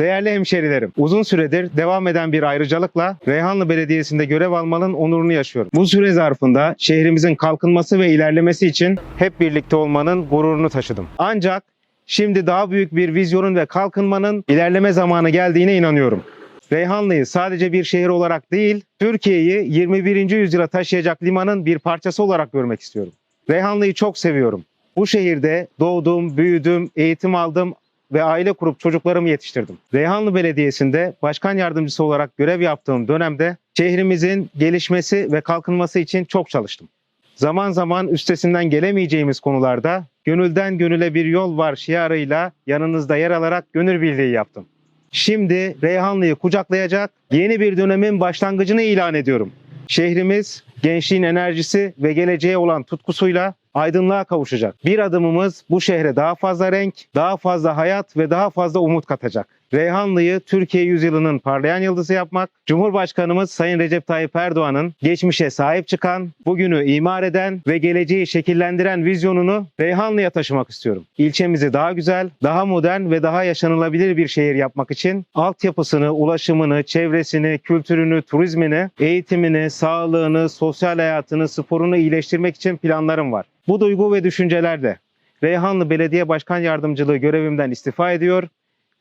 Değerli hemşerilerim, uzun süredir devam eden bir ayrıcalıkla Reyhanlı Belediyesi'nde görev almanın onurunu yaşıyorum. Bu süre zarfında şehrimizin kalkınması ve ilerlemesi için hep birlikte olmanın gururunu taşıdım. Ancak şimdi daha büyük bir vizyonun ve kalkınmanın ilerleme zamanı geldiğine inanıyorum. Reyhanlı'yı sadece bir şehir olarak değil, Türkiye'yi 21. yüzyıla taşıyacak limanın bir parçası olarak görmek istiyorum. Reyhanlı'yı çok seviyorum. Bu şehirde doğdum, büyüdüm, eğitim aldım ve aile kurup çocuklarımı yetiştirdim. Reyhanlı Belediyesi'nde başkan yardımcısı olarak görev yaptığım dönemde şehrimizin gelişmesi ve kalkınması için çok çalıştım. Zaman zaman üstesinden gelemeyeceğimiz konularda gönülden gönüle bir yol var şiarıyla yanınızda yer alarak gönül birliği yaptım. Şimdi Reyhanlı'yı kucaklayacak yeni bir dönemin başlangıcını ilan ediyorum. Şehrimiz gençliğin enerjisi ve geleceğe olan tutkusuyla aydınlığa kavuşacak. Bir adımımız bu şehre daha fazla renk, daha fazla hayat ve daha fazla umut katacak. Reyhanlı'yı Türkiye yüzyılının parlayan yıldızı yapmak, Cumhurbaşkanımız Sayın Recep Tayyip Erdoğan'ın geçmişe sahip çıkan, bugünü imar eden ve geleceği şekillendiren vizyonunu Reyhanlı'ya taşımak istiyorum. İlçemizi daha güzel, daha modern ve daha yaşanılabilir bir şehir yapmak için altyapısını, ulaşımını, çevresini, kültürünü, turizmini, eğitimini, sağlığını, sosyal hayatını, sporunu iyileştirmek için planlarım var. Bu duygu ve düşüncelerle Reyhanlı Belediye Başkan Yardımcılığı görevimden istifa ediyor.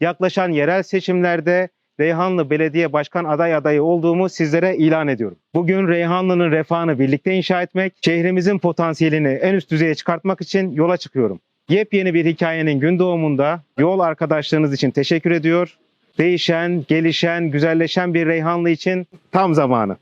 Yaklaşan yerel seçimlerde Reyhanlı Belediye Başkan aday adayı olduğumu sizlere ilan ediyorum. Bugün Reyhanlı'nın refahını birlikte inşa etmek, şehrimizin potansiyelini en üst düzeye çıkartmak için yola çıkıyorum. Yepyeni bir hikayenin gün doğumunda yol arkadaşlığınız için teşekkür ediyor. Değişen, gelişen, güzelleşen bir Reyhanlı için tam zamanı.